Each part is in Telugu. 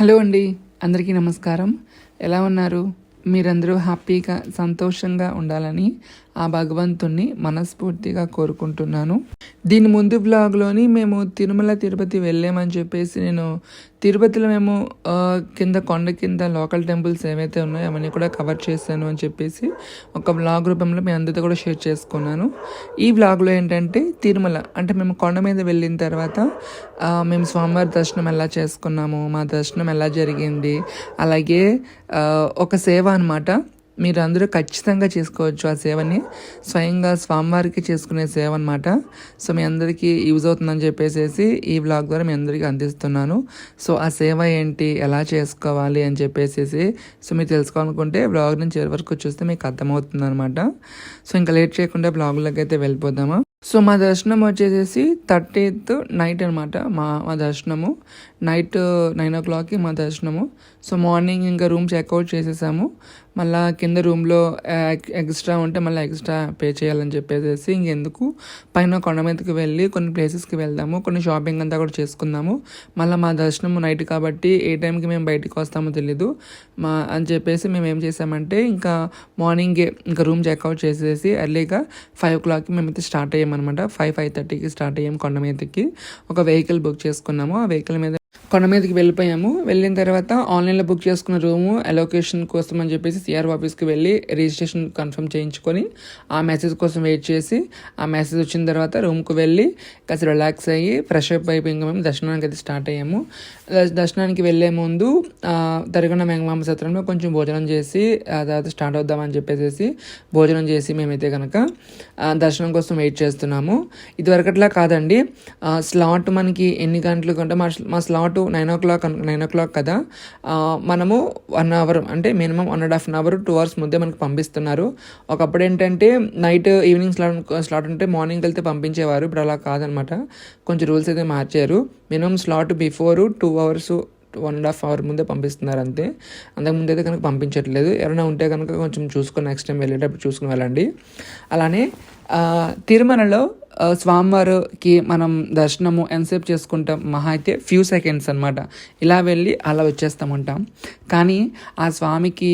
హలో అండి అందరికీ నమస్కారం. ఎలా ఉన్నారు? మీరందరూ హ్యాపీగా సంతోషంగా ఉండాలని ఆ భగవంతుణ్ణి మనస్ఫూర్తిగా కోరుకుంటున్నాను. దీని ముందు బ్లాగ్లోని మేము తిరుమల తిరుపతి వెళ్ళామని చెప్పేసి నేను తిరుపతిలో మేము కింద కొండ కింద లోకల్ టెంపుల్స్ ఏవైతే ఉన్నాయో అవన్నీ కూడా కవర్ చేశాను అని చెప్పేసి ఒక బ్లాగ్ రూపంలో మీ అందరితో కూడా షేర్ చేసుకున్నాను. ఈ బ్లాగ్లో ఏంటంటే తిరుమల అంటే మేము కొండ మీద వెళ్ళిన తర్వాత మేము స్వామివారి దర్శనం ఎలా చేసుకున్నాము మా దర్శనం ఎలా జరిగింది అలాగే ఒక సేవ అనమాట మీరు అందరూ ఖచ్చితంగా చేసుకోవచ్చు ఆ సేవని. స్వయంగా స్వామివారికి చేసుకునే సేవ అనమాట సో మీ అందరికీ యూజ్ అవుతుందని చెప్పేసి ఈ బ్లాగ్ ద్వారా మీ అందరికీ అందిస్తున్నాను. సో ఆ సేవ ఏంటి ఎలా చేసుకోవాలి అని చెప్పేసి సో మీరు తెలుసుకోవాలనుకుంటే బ్లాగ్ నుంచి చివరి వరకు చూస్తే మీకు అర్థమవుతుంది అనమాట సో ఇంకా లేట్ చేయకుండా బ్లాగ్లోకి అయితే వెళ్ళిపోదామా? సో మా దర్శనం వచ్చేసేసి థర్టీత్ నైట్ అనమాట మా మా దర్శనము. నైట్ నైన్ ఓ క్లాక్కి మా దర్శనము. సో మార్నింగ్ ఇంకా రూమ్ చెక్అవుట్ చేసేసాము. మళ్ళా కింద రూమ్లో ఎక్స్ట్రా ఉంటే మళ్ళీ ఎక్స్ట్రా పే చేయాలని చెప్పేసి ఇంకెందుకు? పైన కొండ మీదకి వెళ్ళి కొన్ని ప్లేసెస్కి వెళ్దాము కొన్ని షాపింగ్ అంతా కూడా చేసుకుందాము. మళ్ళీ మా దర్శనం నైట్ కాబట్టి ఏ టైంకి మేము బయటికి వస్తామో తెలీదు. మా అని చెప్పేసి మేము ఏం చేసామంటే ఇంకా మార్నింగే ఇంకా రూమ్ చెక్అవుట్ చేసేసి ఎర్లీగా ఫైవ్ ఓ క్లాక్కి మేమైతే స్టార్ట్ అయ్యామన్నమాట. ఫైవ్ ఫైవ్ థర్టీకి స్టార్ట్ అయ్యాము కొండ మీదకి. ఒక వెహికల్ బుక్ చేసుకున్నాము. ఆ వెహికల్ మీద కొండ మీదకి వెళ్ళిపోయాము. వెళ్ళిన తర్వాత ఆన్లైన్లో బుక్ చేసుకున్న రూము అలొకేషన్ కోసం అని చెప్పేసి సిఆర్ ఆఫీస్కి వెళ్ళి రిజిస్ట్రేషన్ కన్ఫర్మ్ చేయించుకొని ఆ మెసేజ్ కోసం వెయిట్ చేసి ఆ మెసేజ్ వచ్చిన తర్వాత రూమ్కి వెళ్ళి కాస్త రిలాక్స్ అయ్యి ఫ్రెష్ అప్ అయిపోయి ఇంకా మేము దర్శనానికి అయితే స్టార్ట్ అయ్యాము. దర్శనానికి వెళ్ళే ముందు తరగన వెంగమామ మేఘమామ సత్రంలో కొంచెం భోజనం చేసి ఆ తర్వాత స్టార్ట్ అవుదామని చెప్పేసి భోజనం చేసి మేమైతే కనుక దర్శనం కోసం వెయిట్ చేస్తున్నాము. ఇదివరకట్లా కాదండి స్లాట్ మనకి ఎన్ని గంటలకు అంటే మా మా slot nine o'clock nine o'clock కదా. మనము వన్ అవర్ అంటే minimum one and half an hour two hours ముందే మనకు పంపిస్తున్నారు. ఒకప్పుడు ఏంటంటే నైట్ ఈవినింగ్ స్లాట్ స్లాట్ ఉంటే మార్నింగ్ వెళ్తే పంపించేవారు. ఇప్పుడు అలా కాదనమాట. కొంచెం రూల్స్ అయితే మార్చారు. Minimum slot before two hours one and half hour ముందే పంపిస్తున్నారు అంతే. అంతకుముందు అయితే కనుక పంపించట్లేదు. ఎవరైనా ఉంటే కనుక కొంచెం చూసుకొని నెక్స్ట్ టైం వెళ్ళేటప్పుడు చూసుకుని వెళ్ళండి. అలానే తిరుమలలో స్వామివారికి మనం దర్శనము ఎంతసేపు చేసుకుంటాం? మహా అయితే ఫ్యూ సెకండ్స్ అనమాట ఇలా వెళ్ళి అలా వచ్చేస్తామంటాం. కానీ ఆ స్వామికి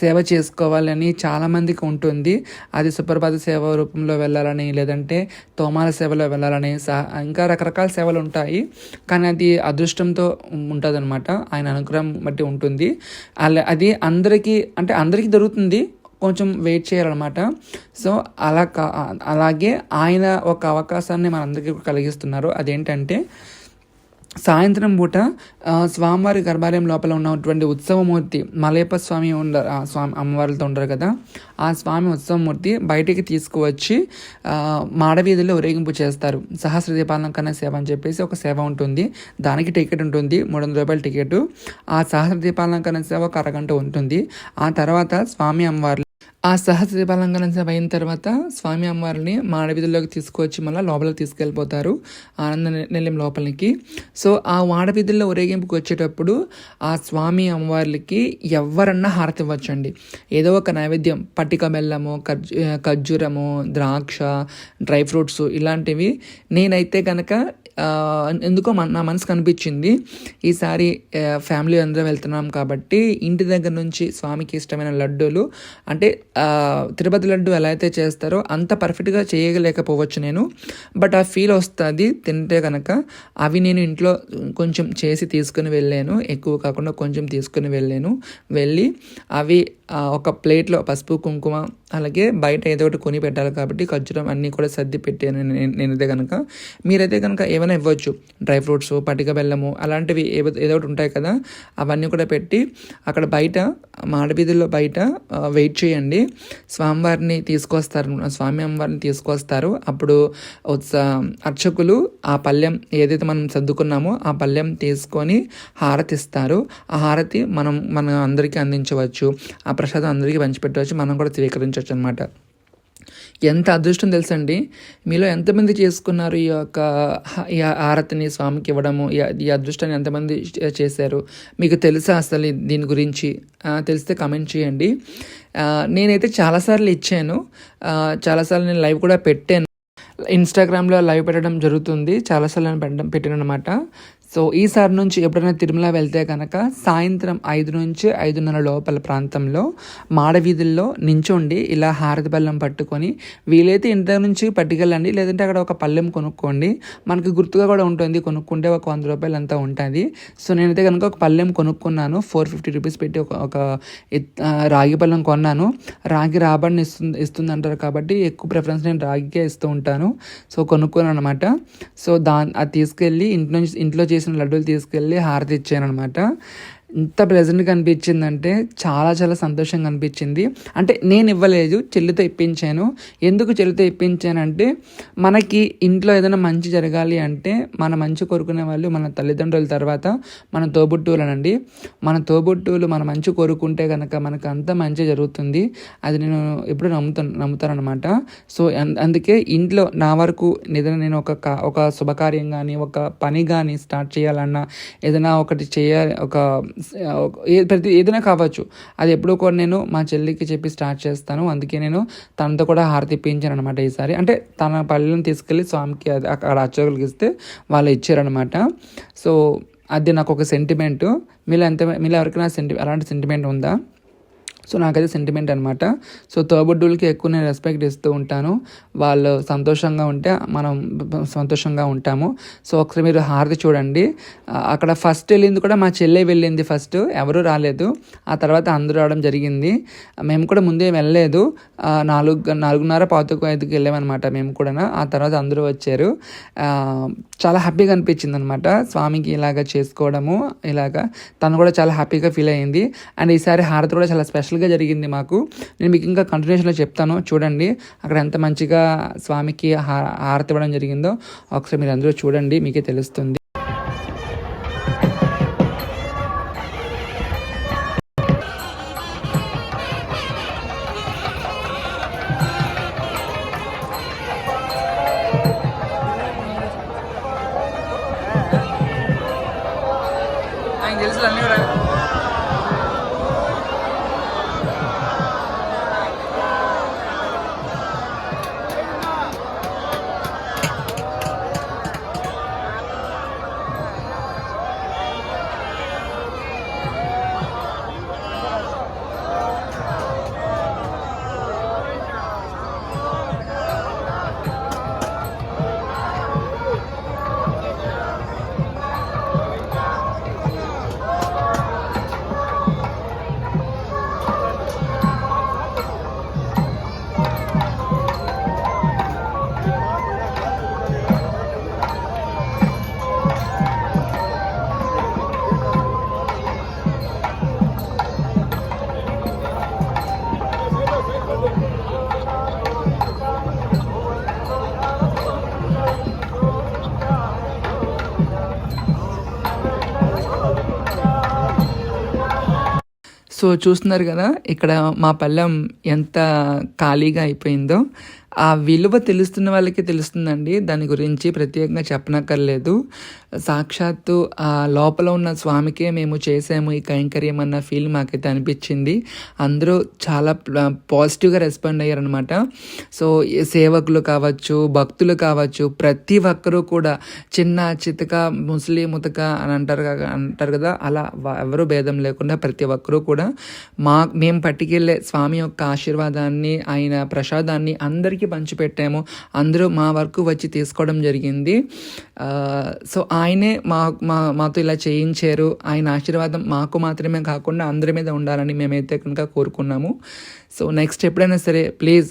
సేవ చేసుకోవాలని చాలామందికి ఉంటుంది. అది సుప్రభాత సేవ రూపంలో వెళ్ళాలని లేదంటే తోమాల సేవలో వెళ్ళాలని సహా ఇంకా రకరకాల సేవలు ఉంటాయి. కానీ అది అదృష్టంతో ఉంటుందన్నమాట. ఆయన అనుగ్రహం బట్టి ఉంటుంది. అలా అది అందరికీ అంటే అందరికీ దొరుకుతుంది. కొంచెం వెయిట్ చేయాలన్నమాట. సో అలా కా అలాగే ఆయన ఒక అవకాశాన్ని మనందరికీ కలిగిస్తున్నారు. అదేంటంటే సాయంత్రం పూట స్వామివారి గర్భాలయం లోపల ఉన్నటువంటి ఉత్సవమూర్తి మలయప్ప స్వామి ఉండ ఆ స్వామి అమ్మవారితో ఉండరు కదా ఆ స్వామి ఉత్సవమూర్తి బయటికి తీసుకువచ్చి మాడవీధిలో ఊరేగింపు చేస్తారు. సహస్ర దీపాలంకరణ సేవ అని చెప్పేసి ఒక సేవ ఉంటుంది. దానికి టికెట్ ఉంటుంది. మూడు వందల రూపాయల టికెట్. ఆ సహస్ర కన్నా సేవ ఒక అరగంట ఉంటుంది. ఆ తర్వాత స్వామి అమ్మవారి ఆ సహస్ర బలంగా అయిన తర్వాత స్వామి అమ్మవారిని మాడవీధుల్లోకి తీసుకువచ్చి మళ్ళీ లోపలికి తీసుకెళ్ళిపోతారు ఆనంద నిలయం లోపలికి. సో ఆ వాడవీధుల్లో ఊరేగింపుకి వచ్చేటప్పుడు ఆ స్వామి అమ్మవార్లకి ఎవరన్నా హారతి ఇవ్వచ్చండి. ఏదో ఒక నైవేద్యం పట్టిక బెల్లము ఖర్జూ ఖర్జూరము ద్రాక్ష డ్రై ఫ్రూట్స్ ఇలాంటివి నేనైతే కనుక ఎందుకో మన నా మనసు కనిపించింది. ఈసారి ఫ్యామిలీ అందరూ వెళ్తున్నాం కాబట్టి ఇంటి దగ్గర నుంచి స్వామికి ఇష్టమైన లడ్డూలు అంటే తిరుపతి లడ్డు ఎలా అయితే చేస్తారో అంత పర్ఫెక్ట్గా చేయలేకపోవచ్చు నేను. బట్ ఆ ఫీల్ వస్తుంది తింటే కనుక అవి నేను ఇంట్లో కొంచెం చేసి తీసుకుని వెళ్ళాను. ఎక్కువ కాకుండా కొంచెం తీసుకుని వెళ్ళాను. వెళ్ళి అవి ఒక ప్లేట్లో పసుపు కుంకుమ అలాగే బయట ఏదో ఒకటి కొని పెట్టాలి కాబట్టి ఖర్జూరం అన్నీ కూడా సర్ది పెట్టాను నేను- నేనైతే కనుక మీరైతే కనుక ఏమైనా ఇవ్వచ్చు? డ్రై ఫ్రూట్స్ పటిక బెల్లము అలాంటివి ఏదో ఒకటి ఉంటాయి కదా అవన్నీ కూడా పెట్టి అక్కడ బయట మాడవీధుల్లో బయట వెయిట్ చేయండి. స్వామివారిని తీసుకొస్తారు స్వామి అమ్మవారిని తీసుకొస్తారు. అప్పుడు అర్చకులు ఆ పళ్ళెం ఏదైతే మనం సర్దుకున్నామో ఆ పళ్ళెం తీసుకొని హారతి ఇస్తారు ఆ హారతి మనం మన అందరికీ అందించవచ్చు. ఆ ప్రసాదం అందరికీ పంచిపెట్టవచ్చు. మనం కూడా స్వీకరించవచ్చు అనమాట ఎంత అదృష్టం తెలుసండి? మీలో ఎంతమంది చేసుకున్నారు ఈ యొక్క ఈ ఆరతిని స్వామికి ఇవ్వడము? ఈ అదృష్టాన్ని ఎంతమంది చేశారు? మీకు తెలుసా అసలు దీని గురించి? తెలిస్తే కమెంట్ చేయండి. నేనైతే చాలాసార్లు ఇచ్చాను. చాలాసార్లు నేను లైవ్ కూడా పెట్టాను. ఇన్స్టాగ్రామ్లో లైవ్ పెట్టడం జరుగుతుంది. చాలాసార్లు నేను పెట్టడం పెట్టాను అనమాట సో ఈసారి నుంచి ఎప్పుడైనా తిరుమల వెళ్తే కనుక సాయంత్రం ఐదు నుంచి ఐదున్నర లోపల ప్రాంతంలో మాడవీధుల్లో నించోండి ఇలా హారతి బెల్లం పట్టుకొని వీలైతే ఇంటి నుంచి పట్టుకెళ్ళండి. లేదంటే అక్కడ ఒక పళ్ళెం కొనుక్కోండి. మనకి గుర్తుగా కూడా ఉంటుంది కొనుక్కుంటే ఒక వంద రూపాయలు అంతా ఉంటుంది. సో నేనైతే కనుక ఒక పళ్ళెం కొనుక్కున్నాను. ఫోర్ ఫిఫ్టీ రూపీస్ పెట్టి ఒక ఒక రాగి పళ్ళెం కొన్నాను. రాగి రాబడిని ఇస్తుంది ఇస్తుంది అంటారు కాబట్టి ఎక్కువ ప్రిఫరెన్స్ నేను రాగికే ఇస్తూ ఉంటాను. సో కొనుక్కున్నాను అనమాట సో దా అది తీసుకెళ్ళి ఇంట్లో నుంచి ఇంట్లో చేసి చేసిన లడ్డూలు తీసుకెళ్ళి హారతి ఇచ్చాను అనమాట ఎంత ప్లెజెంట్గా అనిపించిందంటే చాలా చాలా సంతోషంగా అనిపించింది. అంటే నేను ఇవ్వలేదు చెల్లితో ఇప్పించాను. ఎందుకు చెల్లితో ఇప్పించానంటే మనకి ఇంట్లో ఏదైనా మంచి జరగాలి అంటే మన మంచి కోరుకునే వాళ్ళు మన తల్లిదండ్రుల తర్వాత మన తోబుట్టువులనండి. మన తోబుట్టువులు మన మంచి కోరుకుంటే కనుక మనకు అంత మంచి జరుగుతుంది. అది నేను ఎప్పుడు నమ్ముతాను నమ్ముతానమాట అనమాట సో అన్- అందుకే ఇంట్లో నా వరకు ఏదైనా నేను ఒక ఒక శుభకార్యం కానీ ఒక పని కానీ స్టార్ట్ చేయాలన్నా ఏదైనా ఒకటి చేయాలి ఒక ప్రతి ఏదైనా కావచ్చు. అది ఎప్పుడో కూడా నేను మా చెల్లికి చెప్పి స్టార్ట్ చేస్తాను. అందుకే నేను తనతో కూడా హారతి ఇప్పించాను అనమాట ఈసారి. అంటే తన పల్లెలను తీసుకెళ్ళి స్వామికి అది అక్కడ అర్చకులకి ఇస్తే వాళ్ళు ఇచ్చారనమాట సో అది నాకు ఒక సెంటిమెంట్ మీలో ఎంత మీలో ఎవరికైనా సెంటి అలాంటి సెంటిమెంట్ ఉందా? సో నాకైతే సెంటిమెంట్ అనమాట సో తోబుడ్డులకి ఎక్కువ నేను రెస్పెక్ట్ ఇస్తూ ఉంటాను. వాళ్ళు సంతోషంగా ఉంటే మనం సంతోషంగా ఉంటాము. సో ఒకసారి మీరు హారతి చూడండి. అక్కడ ఫస్ట్ వెళ్ళింది కూడా మా చెల్లె వెళ్ళింది ఫస్ట్ ఎవరూ రాలేదు. ఆ తర్వాత అందరూ రావడం జరిగింది. మేము కూడా ముందే వెళ్ళలేదు. నాలుగు నాలుగున్నర పాతకు ఐదుకి వెళ్ళామన్నమాట మేము కూడా. ఆ తర్వాత అందరూ వచ్చారు. చాలా హ్యాపీగా అనిపించింది అనమాట స్వామికి ఇలాగ చేసుకోవడము ఇలాగ తను కూడా చాలా హ్యాపీగా ఫీల్ అయ్యింది అండ్ ఈసారి హారతి కూడా చాలా స్పెషల్గా జరిగింది మాకు. నేను మీకు ఇంకా కంటిన్యూషన్లో చెప్తాను. చూడండి అక్కడ ఎంత మంచిగా స్వామికి హారతి ఇవ్వడం జరిగిందో. ఒకసారి మీరు అందరూ చూడండి మీకే తెలుస్తుంది. సో చూస్తున్నారు కదా ఇక్కడ మా పళ్ళెం ఎంత ఖాళీగా అయిపోయిందో. ఆ విలువ తెలుస్తున్న వాళ్ళకి తెలుస్తుందండి. దాని గురించి ప్రత్యేకంగా చెప్పనక్కర్లేదు. సాక్షాత్తు ఆ లోపల ఉన్న స్వామికే మేము చేసాము ఈ కైంకర్యం అన్న ఫీల్ మాకైతే అనిపించింది. అందరూ చాలా పాజిటివ్గా రెస్పాండ్ అయ్యారనమాట సో సేవకులు కావచ్చు భక్తులు కావచ్చు ప్రతి ఒక్కరూ కూడా చిన్న చితక ముసలి ముతక అని అంటారు కదా అంటారు కదా అలా వా- ఎవరు భేదం లేకుండా ప్రతి ఒక్కరూ కూడా మా మేము పట్టుకెళ్ళే స్వామి యొక్క ఆశీర్వాదాన్ని ఆయన ప్రసాదాన్ని అందరికీ పంచిపెట్టాము అందరూ మా వరకు వచ్చి తీసుకోవడం జరిగింది. సో ఆయనే మా మా మాతో ఇలా చేయించారు. ఆయన ఆశీర్వాదం మాకు మాత్రమే కాకుండా అందరి మీద ఉండాలని మేమైతే కనుక కోరుకున్నాము. సో నెక్స్ట్ ఎప్పుడైనా సరే ప్లీజ్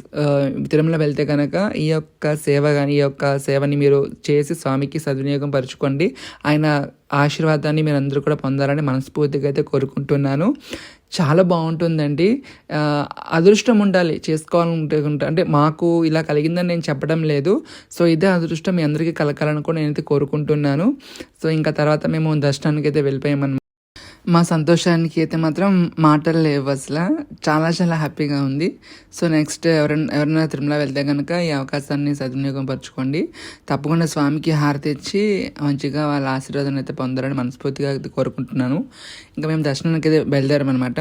తిరుమల వెళ్తే కనుక ఈ యొక్క సేవ కానీ ఈ యొక్క సేవని మీరు చేసి స్వామికి సద్వినియోగం పరచుకోండి. ఆయన ఆశీర్వాదాన్ని మీరు అందరూ కూడా పొందాలని మనస్ఫూర్తిగా అయితే కోరుకుంటున్నాను. చాలా బాగుంటుందండి. అదృష్టం ఉండాలి చేసుకోవాలంటే అంటే మాకు ఇలా కలిగిందని నేను చెప్పడం లేదు. సో ఇదే అదృష్టం మీ అందరికీ కలగాలని కూడా నేనైతే కోరుకుంటున్నాను. సో ఇంకా తర్వాత మేము దర్శనానికి అయితే వెళ్ళిపోయామన్నమాట. మా సంతోషానికి అయితే మాత్రం మాటలు లేవు అసలు. చాలా చాలా హ్యాపీగా ఉంది. సో నెక్స్ట్ ఎవరైనా ఎవరైనా తిరుమల వెళ్తే కనుక ఈ అవకాశాన్ని సద్వినియోగం పరచుకోండి. తప్పకుండా స్వామికి హారతి ఇచ్చి మంచిగా వాళ్ళ ఆశీర్వాదం అయితే పొందాలని మనస్ఫూర్తిగా కోరుకుంటున్నాను. ఇంకా మేము దర్శనానికి అయితే బయలుదేరామన్నమాట.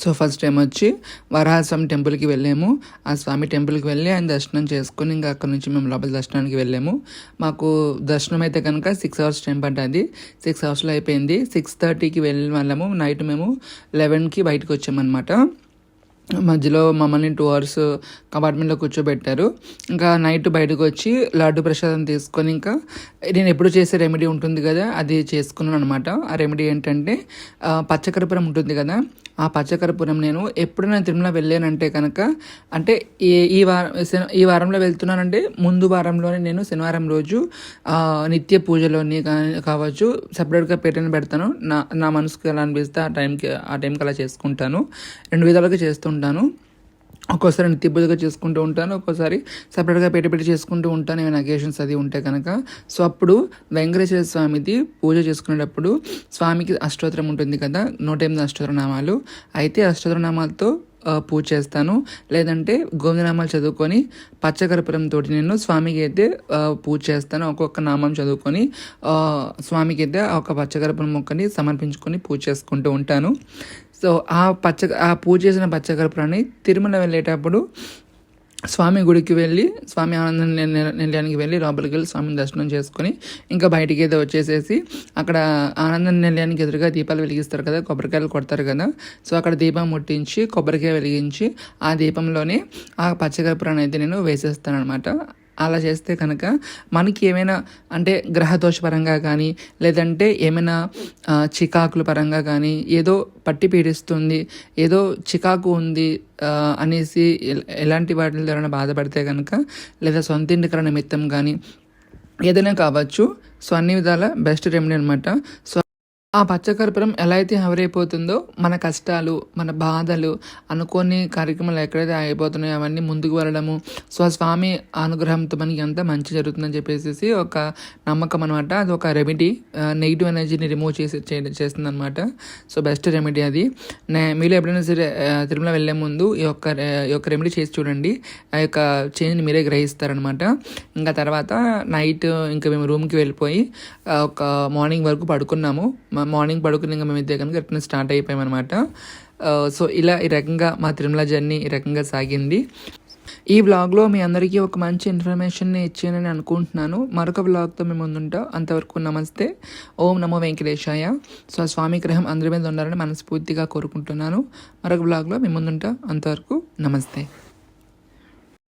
సో ఫస్ట్ టైం వచ్చి వరాహస్వామి టెంపుల్కి వెళ్ళాము. ఆ స్వామి టెంపుల్కి వెళ్ళి ఆయన దర్శనం చేసుకుని ఇంకా అక్కడ నుంచి మేము లోపల దర్శనానికి వెళ్ళాము. మాకు దర్శనం అయితే కనుక సిక్స్ అవర్స్ టైం పట్టింది సిక్స్ అవర్స్లో అయిపోయింది. సిక్స్ థర్టీకి వెళ్ళిన వాళ్ళము. నైట్ మేము లెవెన్కి బయటకు వచ్చామన్నమాట. మధ్యలో మమ్మల్ని టూ అవర్స్ కంపార్ట్మెంట్లో కూర్చోబెట్టారు. ఇంకా నైట్ బయటకు వచ్చి లడ్డు ప్రసాదం తీసుకొని ఇంకా నేను ఎప్పుడు చేసే రెమెడీ ఉంటుంది కదా అది చేసుకున్నాను అనమాట ఆ రెమెడీ ఏంటంటే పచ్చకర్పూరం ఉంటుంది కదా ఆ పచ్చకర్పూరం నేను ఎప్పుడైనా తిరుమల వెళ్ళానంటే కనుక అంటే ఈ ఈ వారం ఈ వారంలో వెళ్తున్నానంటే ముందు వారంలోనే నేను శనివారం రోజు నిత్య పూజలోని కావచ్చు సపరేట్గా పేటను పెడతాను. నా నా మనసుకు ఎలా అనిపిస్తే ఆ టైంకి ఆ టైంకి అలా చేసుకుంటాను. రెండు విధాలుగా చేస్తుంటాను. ఒక్కోసారి నేను పూజగా చేసుకుంటూ ఉంటాను ఒక్కోసారి సపరేట్గా పెట్టి పెట్టి చేసుకుంటూ ఉంటాను ఏమైనా అకేషన్స్ అది ఉంటే కనుక. సో అప్పుడు వెంకటేశ్వర స్వామిది పూజ చేసుకునేటప్పుడు స్వామికి అష్టోత్తరం ఉంటుంది కదా నూట ఎనిమిది అష్టోత్తరనామాలు. అయితే అష్టోత్తరనామాలతో పూజ చేస్తాను. లేదంటే గోవిందనామాలు చదువుకొని పచ్చకర్పూరంతో నేను స్వామికి అయితే పూజ చేస్తాను ఒక్కొక్క నామం చదువుకొని స్వామికి అయితే ఒక పచ్చకర్పూరం మొక్కని సమర్పించుకొని పూజ చేసుకుంటూ ఉంటాను. సో ఆ పచ్చ ఆ పూజ చేసిన పచ్చకర్పూరాన్ని తిరుమల వెళ్ళేటప్పుడు స్వామి గుడికి వెళ్ళి స్వామి ఆనందం నిల- నిలయానికి వెళ్ళి లోపలికి వెళ్ళి స్వామిని దర్శనం చేసుకొని ఇంకా బయటికి అయితే వచ్చేసేసి అక్కడ ఆనంద నిలయానికి ఎదురుగా దీపాలు వెలిగిస్తారు కదా కొబ్బరికాయలు కొడతారు కదా. సో అక్కడ దీపం ముట్టించి కొబ్బరికాయ వెలిగించి ఆ దీపంలోనే ఆ పచ్చకర్పూరాన్ని అయితే నేను వేసేస్తాను అనమాట అలా చేస్తే కనుక మనకి ఏమైనా అంటే గ్రహదోష పరంగా కానీ లేదంటే ఏమైనా చికాకుల పరంగా కానీ ఏదో పట్టి పీడిస్తుంది ఏదో చికాకు ఉంది అనేసి ఎలాంటి వాటి ద్వారా బాధపడితే కనుక లేదా సొంత ఇంటికర నిమిత్తం కానీ ఏదైనా కావచ్చు సో అన్ని విధాల బెస్ట్ రెమెడీ అనమాట సో ఆ పచ్చకర్పూరం ఎలా అయితే హవరైపోతుందో మన కష్టాలు మన బాధలు అనుకోని కార్యక్రమాలు ఎక్కడైతే అయిపోతున్నాయో అవన్నీ ముందుకు వెళ్ళడము. సో స్వామి అనుగ్రహంతో మనకి ఎంత మంచి జరుగుతుందని చెప్పేసి ఒక నమ్మకం అనమాట అది ఒక రెమెడీ నెగిటివ్ ఎనర్జీని రిమూవ్ చేసి చేస్తుంది అనమాట సో బెస్ట్ రెమెడీ అది. నే మీరు ఎప్పుడైనా సరే తిరుమల వెళ్ళే ముందు ఈ యొక్క ఈ యొక్క రెమెడీ చేసి చూడండి. ఆ యొక్క చేంజ్ని మీరే గ్రహిస్తారనమాట ఇంకా తర్వాత నైట్ ఇంకా మేము రూమ్కి వెళ్ళిపోయి ఒక మార్నింగ్ వరకు పడుకున్నాము. మార్నింగ్ పడుకుని ఇంకా మేము ఇద్దరు కనుక రిటర్న్ స్టార్ట్ అయిపోయామన్నమాట. సో ఇలా ఈ రకంగా మా తిరుమల జర్నీ ఈ రకంగా సాగింది. ఈ వ్లాగ్లో మీ అందరికీ ఒక మంచి ఇన్ఫర్మేషన్ని ఇచ్చానని అనుకుంటున్నాను. మరొక వ్లాగ్తో మేము ముందుంటాం. అంతవరకు నమస్తే. ఓం నమో వెంకటేశాయ. సో ఆ స్వామి గ్రహం అందరి మీద ఉండాలని మనస్ఫూర్తిగా కోరుకుంటున్నాను. మరొక వ్లాగ్లో మేము ముందుంటాం. అంతవరకు నమస్తే.